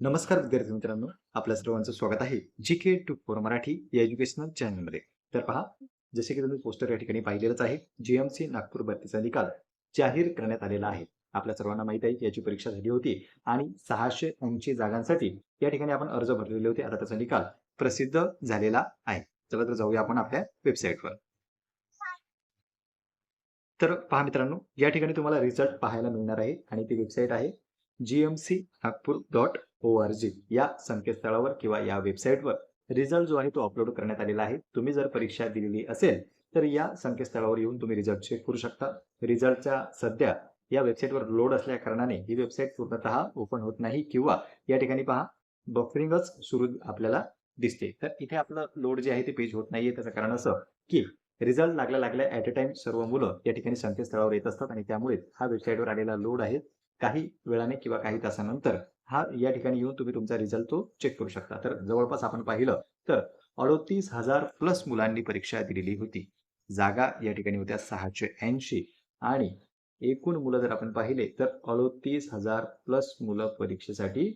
नमस्कार विद्यार्थी मित्रांनो आपल्या सर्वांचं स्वागत आहे G K two four Marathi या एज्युकेशनल चॅनलमध्ये तर पहा जसे की तुम्ही पोस्टर या ठिकाणी पाहिलेलंच आहे जीएमसी नागपूर भरतीचा निकाल जाहीर करण्यात आलेला आहे. आपल्या सर्वांना माहीत आहे की याची परीक्षा झाली होती आणि सहाशे ऐंशी जागांसाठी या ठिकाणी आपण अर्ज भरलेले होते. आता त्याचा निकाल प्रसिद्ध झालेला आहे. चला तर जाऊया आपण आपल्या वेबसाईटवर तर पहा मित्रांनो या ठिकाणी तुम्हाला रिझल्ट पाहायला मिळणार आहे आणि ती वेबसाईट आहे GMC Nagpur dot O R G या संकेतस्थळावर किंवा या वेबसाईटवर रिझल्ट जो आहे तो अपलोड करण्यात आलेला आहे. तुम्ही जर परीक्षा दिलेली असेल तर या संकेतस्थळावर येऊन तुम्ही रिझल्ट चेक करू शकता. रिझल्टच्या सध्या या वेबसाईटवर लोड असल्या कारणाने ही वेबसाईट पूर्णतः ओपन होत नाही किंवा या ठिकाणी पहा बफरिंगच सुरू आपल्याला दिसते. तर इथे आपलं लोड जे आहे ते पेज होत नाहीये. त्याचं कारण असं की रिझल्ट लागल्या लागल्या ऍट अ टाइम सर्व मुलं या ठिकाणी संकेतस्थळावर येत असतात आणि त्यामुळे हा वेबसाईटवर आलेला लोड आहे. काही वेळाने किंवा काही तासानंतर हा या ठिकाणी येऊन तुम्ही तुमचा रिझल्ट तो चेक करू शकता. तर जवळपास आपण पाहिलं तर अडोतीस हजार प्लस मुलांनी परीक्षा दिलेली होती. जागा या ठिकाणी होत्या सहाशे ऐंशी. आणि एकूण मुलं जर आपण पाहिले तर अडोतीस हजार प्लस मुलं परीक्षेसाठी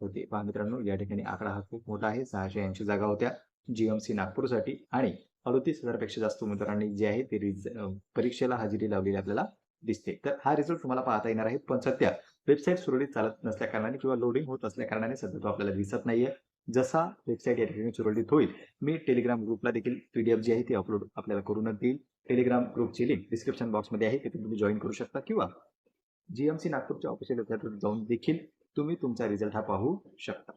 होते. पहा मित्रांनो या ठिकाणी आकडा हा खूप मोठा आहे. सहाशे ऐंशी जागा होत्या जीएमसी नागपूरसाठी. आणि अडोतीस हजारपेक्षा जास्त उमेदवारांनी जे आहे ते रिज परीक्षेला हजेरी लावलेली आपल्याला दिसते. तर हा रिझल्ट तुम्हाला पाहता येणार आहे. पण सध्या वेबसाईट सुरळीत चालत नसल्या कारणाने किंवा लोडिंग होत असल्या कारणाने सध्या तो आपल्याला दिसत नाहीये. जसा वेबसाईट या ठिकाणी सुरळीत होईल मी टेलिग्राम ग्रुपला देखील पीडीएफ जी आहे ती अपलोड आपल्याला करूनच देईल. टेलिग्राम ग्रुपची लिंक डिस्क्रिप्शन बॉक्समध्ये आहे तिथे तुम्ही जॉईन करू शकता. किंवा जीएमसी नागपूरच्या ऑफिशियल वेबसाईटवर जाऊन देखील तुम्ही तुमचा रिझल्ट हा पाहू शकता.